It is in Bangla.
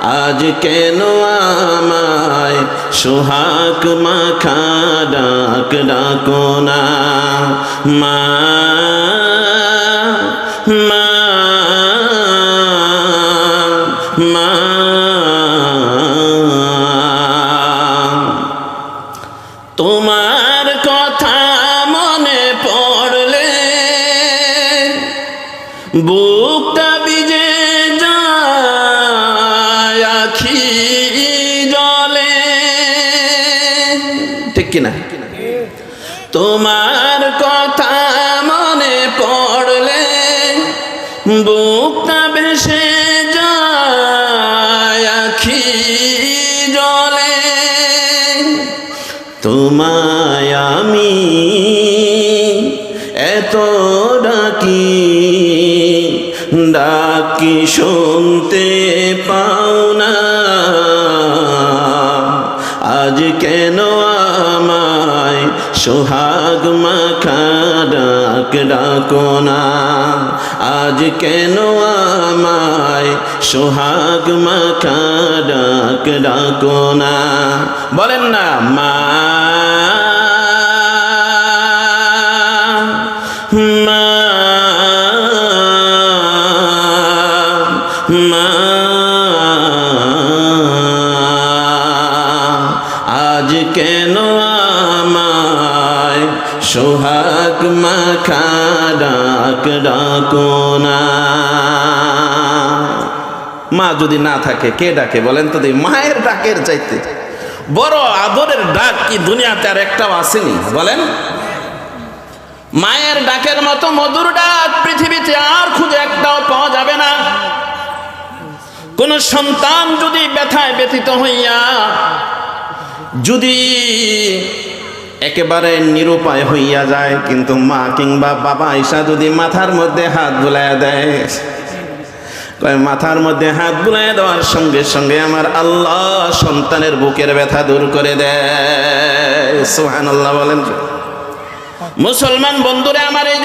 আজ কেন আমায় সোহাগ মাখা ডাক ডাকো না? মা মা তোমার কথা মনে পড়লে বুকটা জলে। ঠিক কিনা? তোমার কথা মনে পড়লে বুকটা ভেসে যায় জলে। তোমায় আমি এত ডাকি ডাকি শুনতে পাও আজ কেন আমায় সোহাগ মাখা ডাক না? আজ কেন আমায় সোহাগ মাখা ডাক ডাকো না? বলেন না, মা। মা। মা। কেন আমায় সোহাগ মাখা ডাক ডাকো না? মা যদি না থাকে, কে ডাকে বলেন তো মায়ের ডাকের চাইতে। বড় আদরের ডাক কি দুনিয়াতে আর একটাও আসেনি? বলেন। মায়ের ডাকের মতো মধুর ডাক পৃথিবীতে আর খুঁজে একটাও পাওয়া যাবে না। কোন সন্তান যদি ব্যথায় ব্যথিত হইয়া যদি একেবারে নিরুপায় হইয়া যায়, কিন্তু মা কিংবা বাবা ঈশা যদি মাথার মধ্যে হাত বুলাইয়া দেয় মাথার মধ্যে হাত বুলাইয়া দেওয়ার সঙ্গে সঙ্গে আমার আল্লাহ সন্তানের বুকের ব্যথা দূর করে দেয়। সোহান আল্লাহ বলেন। মুসলমান বন্ধুরা, আমার এই